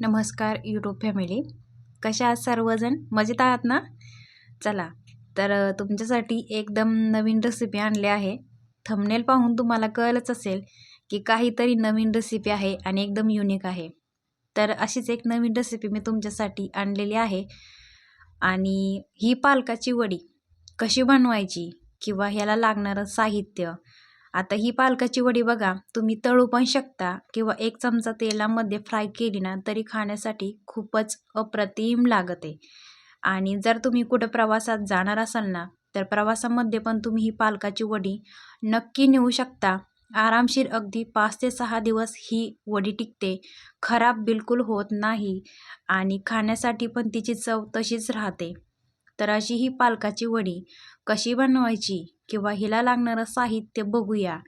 नमस्कार YouTube family कशा आहात सर्वजण? मजेत आहात ना? चला तर तुमच्यासाठी एकदम नवीन रेसिपी आणली आहे. थंबनेल पाहून तुम्हाला कळलंच असेल की काहीतरी नवीन रेसिपी आहे आणि एकदम युनिक आहे. तर अशीच एक नवीन रेसिपी मी तुमच्यासाठी आणलेली आहे. आणि ही पालकाची वडी कशी बनवायची किंवा ह्याला लागणारं साहित्य आता ही पालकाची वडी बघा. तुम्ही तळू पण शकता किंवा एक चमचा तेलामध्ये फ्राय केली ना तरी खाण्यासाठी खूपच अप्रतिम लागते. आणि जर तुम्ही कुठं प्रवासात जाणार असाल ना तर प्रवासामध्ये पण तुम्ही ही पालकाची वडी नक्की नेऊ शकता. आरामशीर अगदी पाच ते सहा दिवस ही वडी टिकते. खराब बिलकुल होत नाही आणि खाण्यासाठी पण तिची चव तशीच राहते. तर अशी ही पालकाची वडी कशी बनवायची? किंवा हिला लागणारं साहित्य बघूया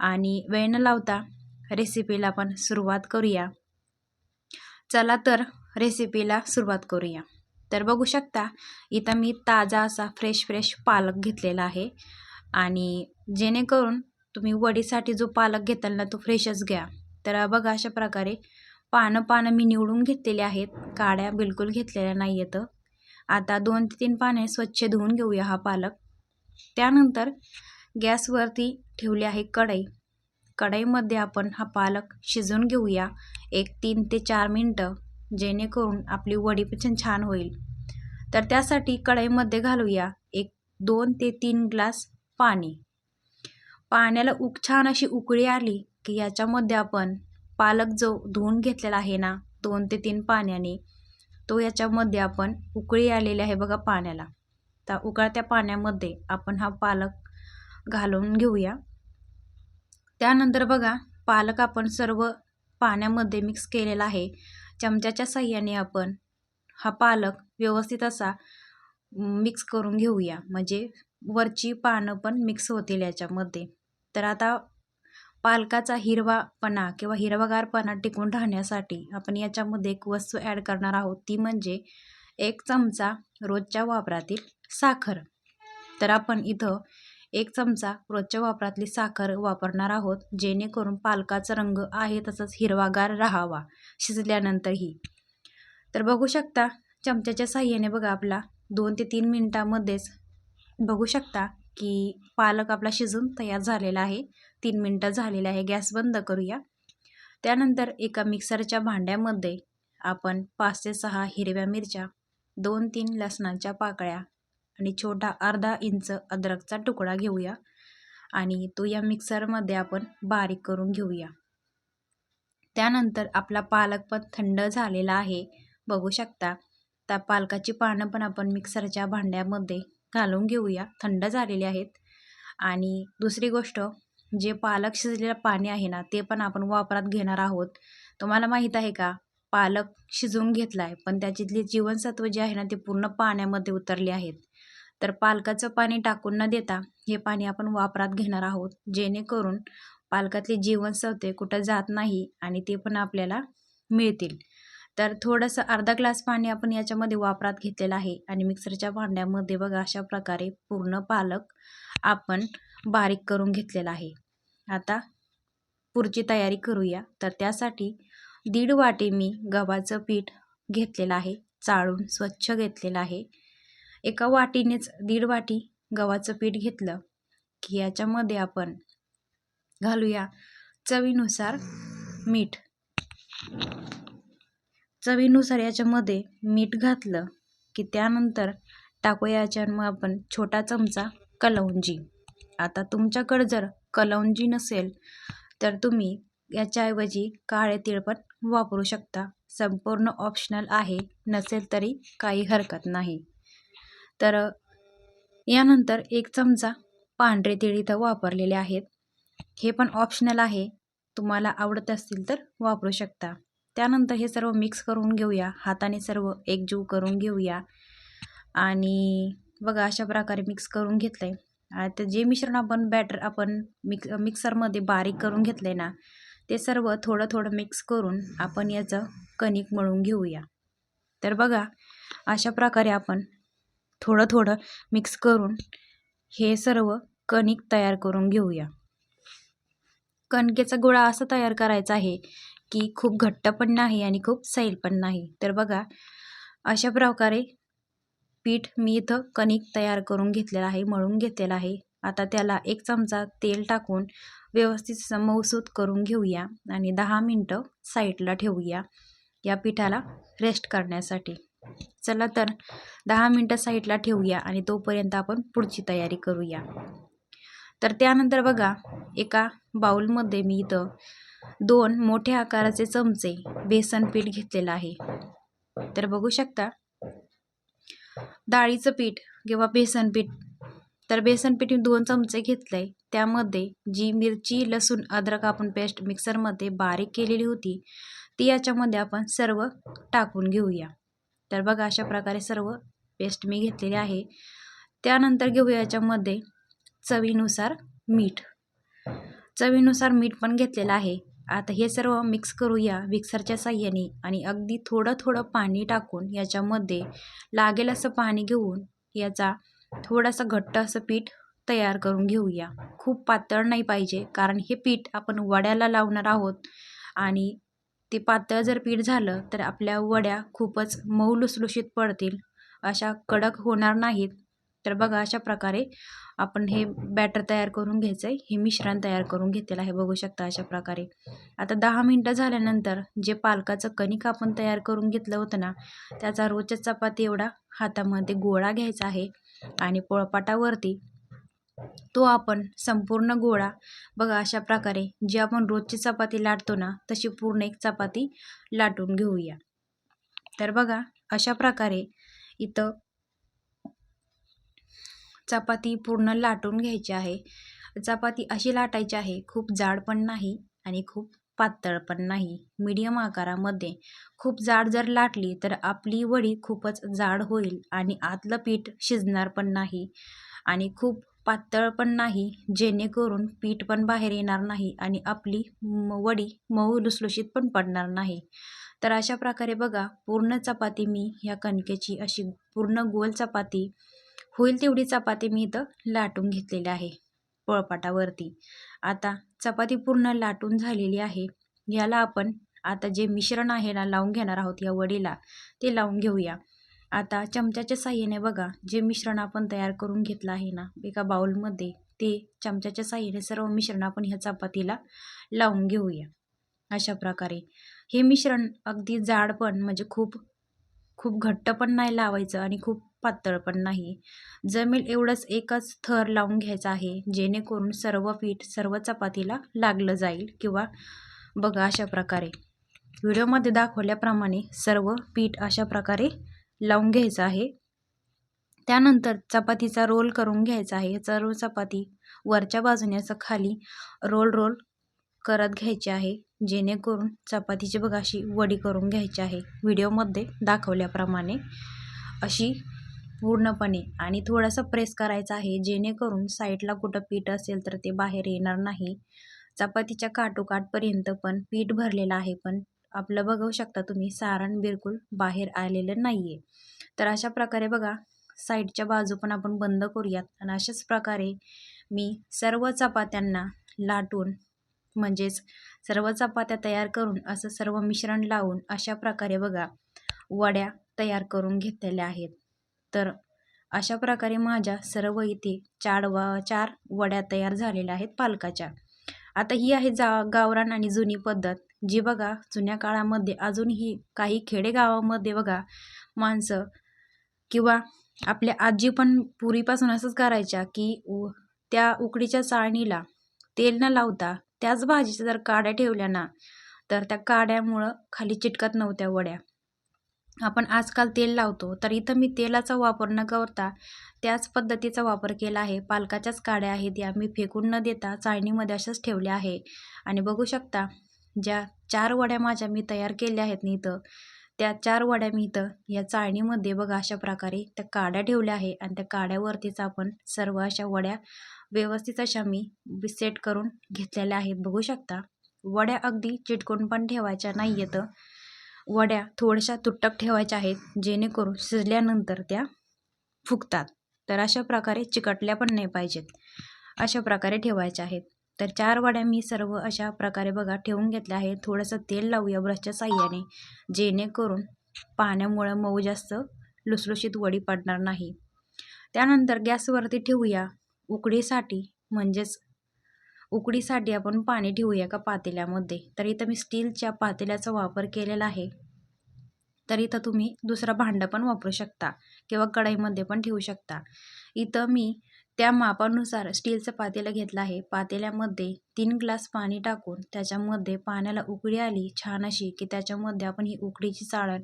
आणि वेळ न लावता रेसिपीला पण सुरुवात करूया. चला तर रेसिपीला सुरुवात करूया. तर बघू शकता इथं मी ताजा असा फ्रेश फ्रेश पालक घेतलेला आहे आणि जेणेकरून तुम्ही वडीसाठी जो पालक घेताल ना तो फ्रेशच घ्या. तर बघा अशा प्रकारे पानं पानं मी निवडून घेतलेले आहेत. काड्या बिलकुल घेतलेल्या नाही आहेत आता दोन ते तीन पाने स्वच्छ धुवून घेऊया हा पालक. त्यानंतर गॅसवरती ठेवली आहे कढई. कढईमध्ये आपण हा पालक शिजवून घेऊया. एक तीन ते चार मिनटं जेणेकरून आपली वडी पण छान होईल. तर त्यासाठी कढईमध्ये घालूया एक दोन ते तीन ग्लास पाणी. पाण्याला उक छान अशी उकळी आली की याच्यामध्ये आपण पालक जो धुवून घेतलेला आहे ना दोन ते तीन पाण्याने तो याच्यामध्ये आपण उकळी आलेली आहे बघा पाण्याला. त्या उकळत्या पाण्यामध्ये आपण हा पालक घालून घेऊया. त्यानंतर बघा पालक आपण सर्व पाण्यामध्ये मिक्स केलेला आहे. चमच्याच्या साह्याने आपण हा पालक व्यवस्थित असा मिक्स करून घेऊया. म्हणजे वरची पानं पण मिक्स होतील याच्यामध्ये. तर आता पालकाचा हिरवापणा किंवा हिरवागारपणा टिकून राहण्यासाठी आपण याच्यामध्ये एक वस्तू ॲड करणार आहोत. ती म्हणजे एक चमचा रोजच्या वापरातील साखर. तर आपण इथं एक चमचा रोजच्या वापरातली साखर वापरणार आहोत जेणेकरून पालकाचा रंग आहे तसंच हिरवागार राहावा शिजल्यानंतरही. तर बघू शकता चमच्याच्या साह्याने बघा आपला दोन ते तीन मिनटामध्येच बघू शकता की पालक आपला शिजून तयार झालेला आहे. तीन मिनटं झालेले आहे गॅस बंद करूया. त्यानंतर एका मिक्सरच्या भांड्यामध्ये आपण पाच ते सहा हिरव्या मिरच्या दोन तीन लसणाच्या पाकळ्या आणि छोटा अर्धा इंच अद्रकचा तुकडा घेऊया आणि तो या मिक्सरमध्ये आपण बारीक करून घेऊया. त्यानंतर आपला पालक पण थंड झालेला आहे. बघू शकता त्या पालकाची पानं पण आपण मिक्सरच्या भांड्यामध्ये घालून घेऊया. थंड झालेले आहेत. आणि दुसरी गोष्ट जे पालक शिजलेलं पाणी आहे ना ते पण आपण वापरात घेणार आहोत. तुम्हाला माहीत आहे का पालक शिजवून घेतला आहे पण त्याच्यातले जीवनसत्व जे आहे ना ते पूर्ण पाण्यामध्ये उतरले आहेत. तर पालकाचं पाणी टाकून न देता हे पाणी आपण वापरात घेणार आहोत जेणेकरून पालकातले जीवनसत्वे कुठं जात नाही आणि ते पण आपल्याला मिळतील. तर थोडंसं अर्धा ग्लास पाणी आपण याच्यामध्ये वापरात घेतलेलं आहे आणि मिक्सरच्या भांड्यामध्ये बघा अशा प्रकारे पूर्ण पालक आपण बारीक करून घेतलेला आहे. आता पुढची तयारी करूया. तर त्यासाठी दीड वाटी मी गव्हाचं पीठ घेतलेलं आहे चाळून स्वच्छ घेतलेलं आहे. एका वाटीनेच दीड वाटी गव्हाचं पीठ घेतलं की याच्यामध्ये आपण घालूया चवीनुसार मीठ. चवीनुसार याच्यामध्ये मीठ घातलं की त्यानंतर टाकूया याच्यावर आपण छोटा चमचा कलौंजी आता तुमच्याकडं जर कलौंजी नसेल तर तुम्ही याच्याऐवजी काळे तीळ पण वापरू शकता. संपूर्ण ऑप्शनल आहे नसेल तरी काही हरकत नाही. तर यानंतर एक चमचा पांढरे तीळ इथं वापरलेले आहेत. हे पण ऑप्शनल आहे. तुम्हाला आवडत असतील तर वापरू शकता. त्यानंतर हे सर्व मिक्स करून घेऊया. हाताने सर्व एकजीव करून घेऊया. आणि बघा अशा प्रकारे मिक्स करून घेतलं आहे आता जे मिश्रण आपण बॅटर आपण मिक्स मिक्सरमध्ये बारीक करून घेतलं आहे ना ते सर्व थोडं थोडं मिक्स करून आपण याचं कणिक मळून घेऊया. तर बघा अशा प्रकारे आपण थोडं थोडं मिक्स करून हे सर्व कणिक तयार करून घेऊया. कणकेचा गोळा असा तयार करायचा आहे की खूप घट्ट पण नाही आणि खूप सैल पण नाही. तर बघा अशा प्रकारे पीठ मी इथं कणिक तयार करून घेतलेलं आहे मळून घेतलेलं आहे. आता त्याला एक चमचा तेल टाकून व्यवस्थित असं मऊसूत करून घेऊया आणि दहा मिनटं साईडला ठेवूया या पिठाला रेस्ट करण्यासाठी. चला तर दहा मिनटं साईडला ठेवूया आणि तोपर्यंत आपण पुढची तयारी करूया. तर त्यानंतर बघा एका बाउलमध्ये मी इथं दोन मोठ्या आकाराचे चमचे बेसन पीठ घेतलेलं आहे. तर बघू शकता डाळीचं पीठ किंवा बेसन पीठ. तर बेसन पीठ मी दोन चमचे घेतलं आहे त्यामध्ये जी मिरची लसूण अद्रक आपण पेस्ट मिक्सरमध्ये बारीक केलेली होती ती याच्यामध्ये आपण सर्व टाकून घेऊया. तर बघा अशा प्रकारे सर्व पेस्ट मी घेतलेली आहे. त्यानंतर घेऊया याच्यामध्ये चवीनुसार मीठ. चवीनुसार मीठ पण घेतलेलं आहे. आता हे सर्व मिक्स करूया मिक्सरच्या साह्याने आणि अगदी थोडं थोडं पाणी टाकून याच्यामध्ये लागेल असं पाणी घेऊन याचा थोडासा घट्ट असं पीठ तयार करून घेऊया. खूप पातळ नाही पाहिजे कारण हे पीठ आपण वड्याला लावणार आहोत आणि ते पातळ जर पीठ झालं तर आपल्या वड्या खूपच मऊ लुसलुशीत पडतील. अशा कडक होणार नाहीत. तर बघा अशा प्रकारे आपण हे बॅटर तयार करून घ्यायचं आहे हे मिश्रण तयार करून घेतलेलं आहे. बघू शकता अशा प्रकारे. आता दहा मिनटं झाल्यानंतर जे पालकाचं कणिक आपण तयार करून घेतलं होतं ना त्याचा रोजच्या चपाती एवढा हातामध्ये गोळा घ्यायचा आहे आणि पोळपाटावरती तो आपण संपूर्ण गोळा बघा अशा प्रकारे जी आपण रोजची चपाती लाटतो ना तशी पूर्ण एक चपाती लाटून घेऊया. तर बघा अशा प्रकारे इथं चपाती पूर्ण लाटून घ्यायची आहे. चपाती अशी लाटायची आहे खूप जाड पण नाही आणि खूप पातळ पण नाही. मीडियम आकारामध्ये. खूप जाड जर लाटली तर आपली वडी खूपच जाड होईल आणि आतलं पीठ शिजणार पण नाही आणि खूप पातळ पण नाही जेणेकरून पीठ पण बाहेर येणार नाही आणि आपली वडी मऊ लुसलुशीत पण पडणार नाही. तर अशा प्रकारे बघा पूर्ण चपाती मी ह्या कणकेची अशी पूर्ण गोल चपाती होईल तेवढी चपाती मी इथं लाटून घेतलेली आहे पोळपाटावरती. आता चपाती पूर्ण लाटून झालेली आहे. याला आपण आता जे मिश्रण आहे ना लावून घेणार आहोत या वडीला ते लावून घेऊया. आता चमच्याच्या साह्याने बघा जे मिश्रण आपण तयार करून घेतलं आहे ना एका बाउलमध्ये ते चमच्याच्या साह्याने सर्व मिश्रण आपण ह्या चपातीला लावून घेऊया. अशा प्रकारे. हे मिश्रण अगदी जाड पण म्हणजे खूप खूप घट्ट पण नाही लावायचं आणि खूप पातळ पण नाही. जमेल एवढंच एकच थर लावून घ्यायचा आहे जेणेकरून सर्व पीठ सर्व चपातीला लागलं जाईल किंवा बघा अशा प्रकारे. व्हिडिओमध्ये दाखवल्याप्रमाणे सर्व पीठ अशा प्रकारे लावून घ्यायचं आहे. त्यानंतर चपातीचा रोल करून घ्यायचा आहे. सर्व चपाती वरच्या बाजूने असं खाली रोल रोल करत घ्यायचे आहे. जेणेकरून चपातीची बघा अशी वडी करून घ्यायची आहे. व्हिडिओमध्ये दाखवल्याप्रमाणे अशी पूर्णपणे आणि थोडासा प्रेस करायचा आहे. जेणेकरून साईडला कुठं पीठ असेल तर ते बाहेर येणार नाही. चपातीच्या काठोकाठपर्यंत पण पीठ भरलेलं आहे. पण आपलं बघू शकता तुम्ही सारण बिलकुल बाहेर आलेलं नाही आहे तर अशा प्रकारे बघा साईडच्या बाजू पण आपण बंद करूयात. आणि अशाच प्रकारे मी सर्व चपात्यांना लाटून म्हणजेच सर्व चपात्या तयार करून असं सर्व मिश्रण लावून अशा प्रकारे बघा वड्या तयार करून घेतलेल्या आहेत. तर अशा प्रकारे माझ्या सर्व इथे चार व चार वड्या तयार झालेल्या आहेत पालकाच्या. आता ही आहे जा गावरान आणि जुनी पद्धत. जी बघा जुन्या काळामध्ये अजूनही काही खेडेगावामध्ये बघा माणसं किंवा आपल्या आजी पण पूर्वीपासून असंच करायच्या की त्या उकडीच्या चाळणीला तेल न लावता त्याच भाजीच्या जर काड्या ठेवल्या ना तर त्या काड्यामुळं खाली चिटकत नव्हत्या वड्या. आपण आजकाल तेल लावतो तर इथं मी तेलाचा वापर न करता त्याच पद्धतीचा वापर केला आहे. पालकाच्याच काड्या आहेत या मी फेकून न देता चाळणीमध्ये अशाच ठेवल्या आहे. आणि बघू शकता ज्या चार वड्या माझ्या मी तयार केल्या आहेत नी इथं त्या चार वड्या मी इथं या चाळणीमध्ये बघा अशा प्रकारे त्या काड्या ठेवल्या आहे आणि त्या काड्यावरतीच आपण सर्व अशा वड्या व्यवस्थित अशा मी सेट करून घेतलेल्या आहेत. बघू शकता वड्या अगदी चिटकून पण ठेवायच्या नाही येतं वड्या थोड्याशा तुटक ठेवायच्या आहेत जेणेकरून शिजल्यानंतर त्या फुगतात. तर अशा प्रकारे चिकटल्या पण नाही पाहिजेत. अशा प्रकारे ठेवायच्या आहेत. तर चार वड्या मी सर्व अशा प्रकारे बघा ठेवून घेतल्या आहे थोडंसं तेल लावूया ब्रशच्या साह्याने जेणेकरून पाण्यामुळं मऊ जास्त लुसलुशीत वडी पडणार नाही. त्यानंतर गॅसवरती ठेवूया उकडीसाठी म्हणजेच उकडीसाठी आपण पाणी ठेवूया का पातेल्यामध्ये. तर इथं मी स्टीलच्या पातेल्याचा वापर केलेला आहे. तर इथं तुम्ही दुसरं भांडं पण वापरू शकता किंवा कढईमध्ये पण ठेवू शकता. इथं मी त्या मापानुसार स्टीलचं पातेलं घेतलं आहे. पातेल्यामध्ये तीन ग्लास पाणी टाकून त्याच्यामध्ये पाण्याला उकळी आली छान अशी की त्याच्यामध्ये आपण ही उकडीची चाळण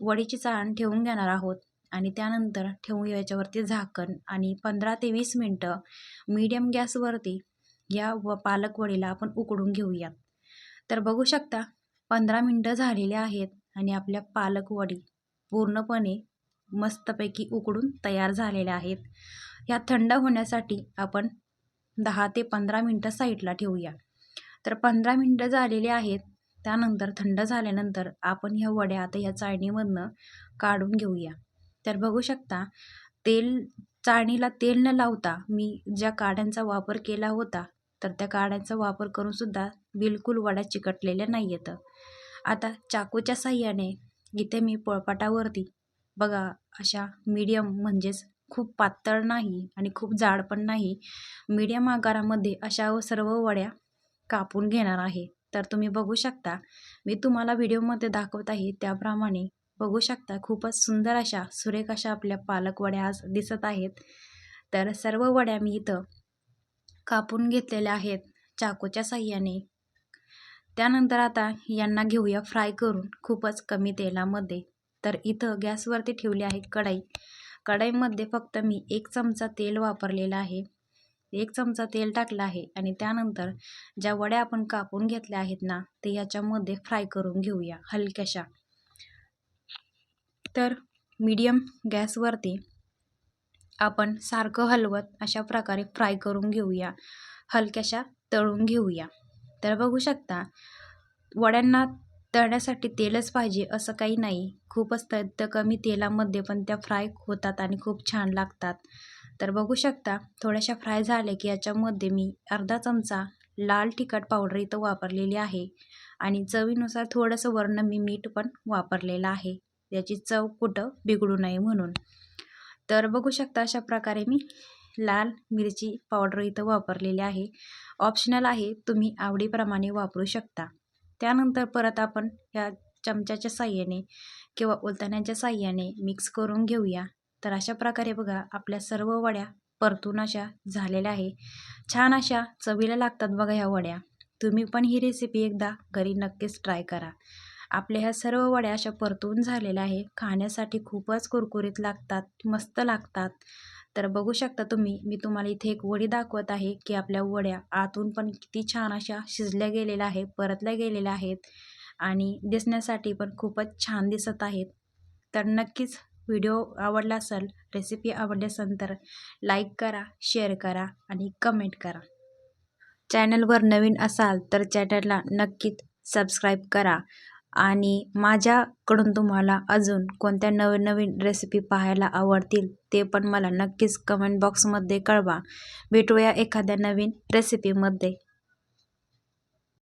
वडीची चाळण ठेवून घेणार आहोत आणि त्यानंतर ठेवू याच्यावरती झाकण आणि पंधरा ते वीस मिनटं मीडियम गॅसवरती या व पालक वडीला आपण उकडून घेऊयात तर बघू शकता पंधरा मिनटं झालेले आहेत आणि आपल्या पालक वडी पूर्णपणे मस्तपैकी उकडून तयार झालेल्या आहेत. ह्या थंड होण्यासाठी आपण दहा ते पंधरा मिनटं साईडला ठेवूया. तर पंधरा मिनटं झालेली आहेत. त्यानंतर थंड झाल्यानंतर आपण ह्या वड्या आता ह्या चाळणीमधनं काढून घेऊया. तर बघू शकता तेल चाळणीला तेल न लावता मी ज्या काड्यांचा वापर केला होता तर त्या काड्यांचा वापर करूनसुद्धा बिलकुल वड्या चिकटलेल्या नाही येतं आता चाकूच्या साह्याने इथे मी पोळपाटावरती बघा अशा मीडियम म्हणजेच खूप पातळ नाही आणि खूप जाड पण नाही मीडियम आकारामध्ये अशा सर्व वड्या कापून घेणार आहे. तर तुम्ही बघू शकता मी तुम्हाला व्हिडिओमध्ये दाखवत आहे त्याप्रमाणे बघू शकता खूपच सुंदर अशा सुरेख अशा आपल्या पालक वड्या आज दिसत आहेत. तर सर्व वड्या मी इथं कापून घेतलेल्या आहेत चाकूच्या साह्याने. त्यानंतर आता यांना घेऊया फ्राय करून खूपच कमी तेलामध्ये. तर इथं गॅसवरती ठेवली आहे कढाई. कढईमध्ये फक्त मी एक चमचा तेल वापरलेला आहे. एक चमचा तेल टाकलं आहे आणि त्यानंतर ज्या वड्या आपण कापून घेतल्या आहेत ना ते याच्यामध्ये फ्राय करून घेऊया हलक्याशा. तर मीडियम गॅसवरती आपण सारखं हलवत अशा प्रकारे फ्राय करून घेऊया. हलक्याशा तळून घेऊया. तर बघू शकता वड्यांना तळण्यासाठी तेलच पाहिजे असं काही नाही. खूपच तर कमी तेलामध्ये पण त्या फ्राय होतात आणि खूप छान लागतात. तर बघू शकता थोड्याशा फ्राय झाल्या की याच्यामध्ये मी अर्धा चमचा लाल तिखट पावडर इथं वापरलेली आहे. आणि चवीनुसार थोडंसं वर्ण मी मीठ पण वापरलेलं आहे. याची चव कुठं बिघडू नये म्हणून. तर बघू शकता अशा प्रकारे मी लाल मिरची पावडर इथं वापरलेली आहे. ऑप्शनल आहे तुम्ही आवडीप्रमाणे वापरू शकता. त्यानंतर परत आपण या चमच्याच्या साह्याने किंवा उलताण्याच्या साह्याने मिक्स करून घेऊया. तर अशा प्रकारे बघा आपल्या सर्व वड्या परतून अशा झालेल्या आहे. छान अशा चवीला लागतात बघा ह्या वड्या. तुम्ही पण ही रेसिपी एकदा घरी नक्कीच ट्राय करा. आपल्या ह्या सर्व वड्या अशा परतून झालेल्या आहे. खाण्यासाठी खूपच कुरकुरीत लागतात मस्त लागतात. तर बघू शकता तुम्ही मी तुम्हाला इथे एक वडी दाखवत आहे की आपल्या वड्या आतून पण किती छान अशा शिजल्या गेलेल्या आहे परतल्या गेलेल्या आहेत आणि दिसण्यासाठी पण खूपच छान दिसत आहेत. तर नक्कीच व्हिडिओ आवडला असेल रेसिपी आवडली असेल तर लाईक करा शेअर करा आणि कमेंट करा. चॅनलवर नवीन असाल तर चॅनलला नक्कीच सबस्क्राईब करा. आणि माझ्याकडून तुम्हाला अजून कोणत्या नवीन नवीन रेसिपी पाहायला आवडतील ते पण मला नक्कीच कमेंट बॉक्समध्ये कळवा. भेटूया एखाद्या नवीन रेसिपीमध्ये